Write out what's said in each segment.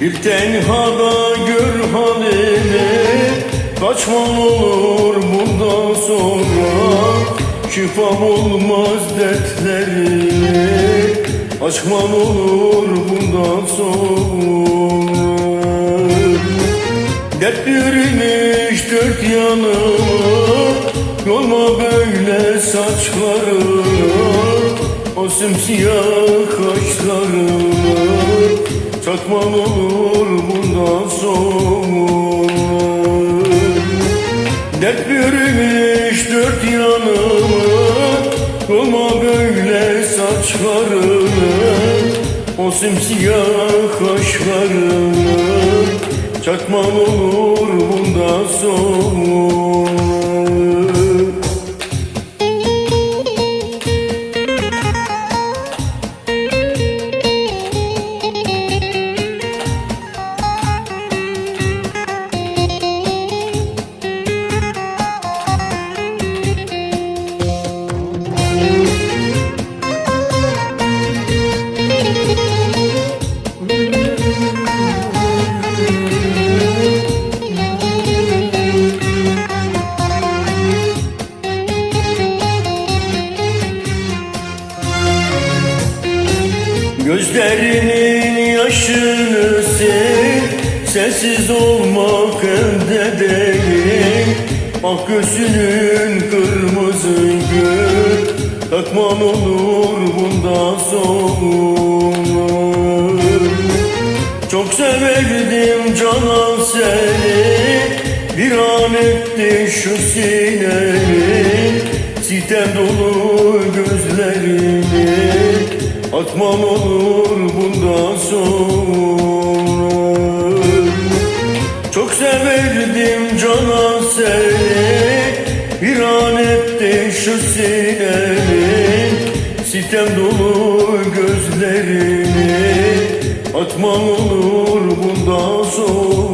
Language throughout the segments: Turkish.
tenhada gör halini Kaçman olur bundan sonra. Şifam olmaz dertlerine Açman olur bundan sonra. Dert yürümüş dört yanıma Yolma böyle saçlarına O simsiyah kaşlarına Çakman olur bundan sonra. Dert yürümüş dört yanıma Yolma böyle saçlarına O simsiyah kaşlarına Çakman olur bundan sonra Gözlerinin yaşını sil Sensiz olmak elde değil. Ak gözünün kırmızı gül Takman olur bundan sonra. Çok severdim canan seni Bir an etti şu sineni Sitem dolu Atman olur bundan sonra. Çok severdim canan seni Bir an etti şu sineni Sitem dolu gözlerini Atman olur bundan sonra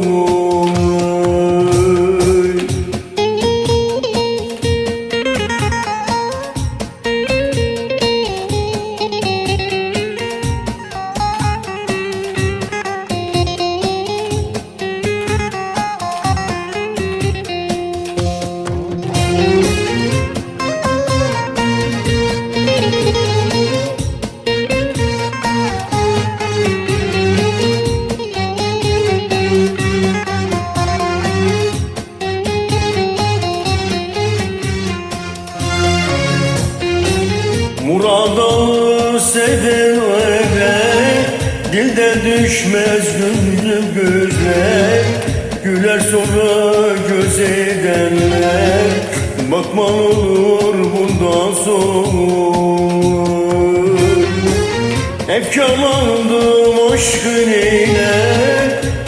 Muradalı sevenlere Dilde düşmez gönlü gözler Güler sonra göz edenler Bakman olur bundan sonra. Efkarlandım aşkın ile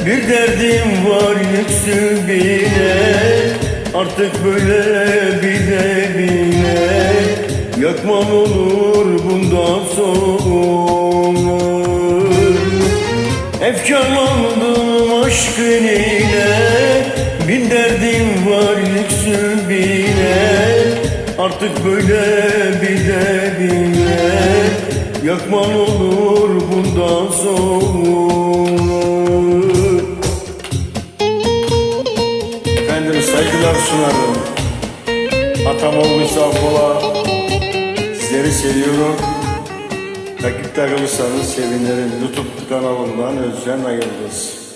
Bir derdim var yüksü bile. Artık böyle bile bile Yakman olur bundan sonra. Efkarlandım aşkın ile Bin derdim var yüksün bile. Artık böyle bile bile. Yakman olur bundan sonra Sizleri seviyorum. Takipte kalırsanız sevinirim. YouTube kanalımdan Özcan Ayıldız.